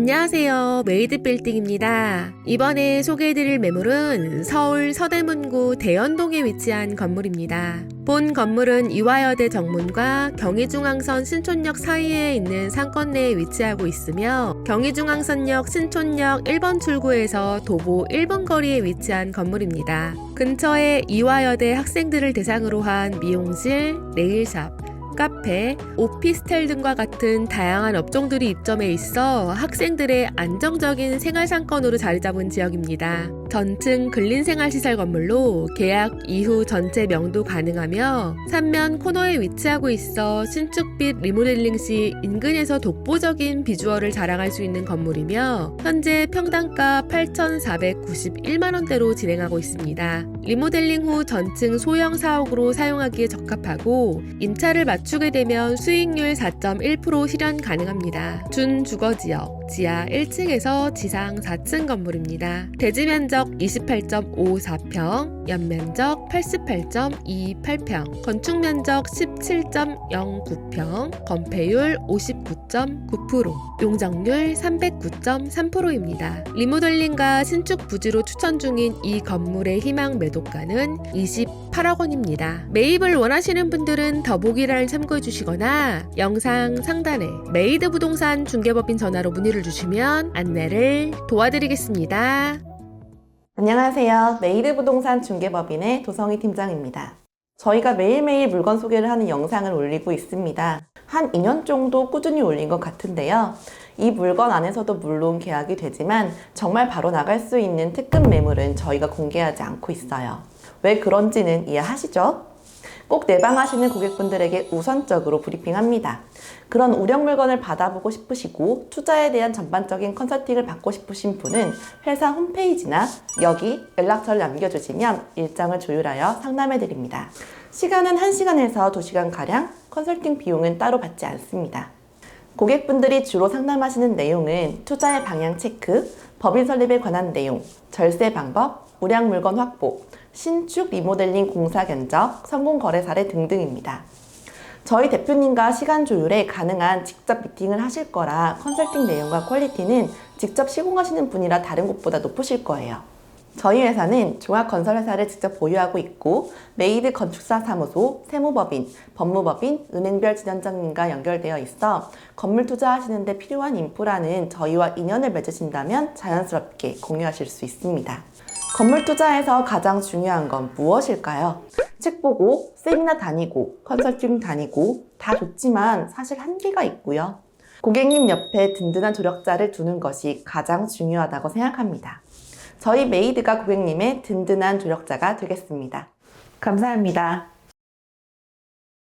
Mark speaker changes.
Speaker 1: 안녕하세요. 메이드 빌딩입니다. 이번에 소개해드릴 매물은 서울 서대문구 대연동에 위치한 건물입니다. 본 건물은 이화여대 정문과 경의중앙선 신촌역 사이에 있는 상권 내에 위치하고 있으며 경의중앙선역 신촌역 1번 출구에서 도보 1분 거리에 위치한 건물입니다. 근처에 이화여대 학생들을 대상으로 한 미용실, 네일샵, 카페, 오피스텔 등과 같은 다양한 업종들이 입점해 있어 학생들의 안정적인 생활 상권으로 자리 잡은 지역입니다. 전층 근린생활시설 건물로 계약 이후 전체 명도 가능하며 삼면 코너에 위치하고 있어 신축 및 리모델링 시 인근에서 독보적인 비주얼을 자랑할 수 있는 건물이며 현재 평당가 8,491만원대로 진행하고 있습니다. 리모델링 후 전층 소형 사옥으로 사용하기에 적합하고 임차를 맞추게 되면 수익률 4.1% 실현 가능합니다. 준주거지역 지하 1층에서 지상 4층 건물입니다. 대지 면적 28.54평, 연면적 88.28평, 건축 면적 17.09평, 건폐율 59.9%, 용적률 309.3%입니다. 리모델링과 신축 부지로 추천 중인 이 건물의 희망 매도가는 28억 원입니다. 매입을 원하시는 분들은 더보기란을 참고해 주시거나 영상 상단에 메이드 부동산 중개법인 전화로 문의를 주시면 안내를 도와드리겠습니다.
Speaker 2: 안녕하세요. 메이드 부동산 중개법인의 도성희 팀장입니다. 저희가 매일매일 물건 소개를 하는 영상을 올리고 있습니다. 한 2년 정도 꾸준히 올린 것 같은데요. 이 물건 안에서도 물론 계약이 되지만 정말 바로 나갈 수 있는 특급 매물은 저희가 공개하지 않고 있어요. 왜 그런지는 이해하시죠? 꼭 내방하시는 고객분들에게 우선적으로 브리핑합니다. 그런 우량 물건을 받아보고 싶으시고 투자에 대한 전반적인 컨설팅을 받고 싶으신 분은 회사 홈페이지나 여기 연락처를 남겨주시면 일정을 조율하여 상담해 드립니다. 시간은 1시간에서 2시간가량, 컨설팅 비용은 따로 받지 않습니다. 고객분들이 주로 상담하시는 내용은 투자의 방향 체크, 법인 설립에 관한 내용, 절세 방법, 우량 물건 확보, 신축 리모델링 공사 견적, 성공 거래 사례 등등입니다. 저희 대표님과 시간 조율에 가능한 직접 미팅을 하실 거라 컨설팅 내용과 퀄리티는 직접 시공하시는 분이라 다른 곳보다 높으실 거예요. 저희 회사는 종합건설회사를 직접 보유하고 있고 메이드 건축사 사무소, 세무법인, 법무법인, 은행별 진행자님과 연결되어 있어 건물 투자하시는데 필요한 인프라는 저희와 인연을 맺으신다면 자연스럽게 공유하실 수 있습니다. 건물 투자에서 가장 중요한 건 무엇일까요? 책 보고, 세미나 다니고, 컨설팅 다니고, 다 좋지만 사실 한계가 있고요. 고객님 옆에 든든한 조력자를 두는 것이 가장 중요하다고 생각합니다. 저희 메이드가 고객님의 든든한 조력자가 되겠습니다. 감사합니다.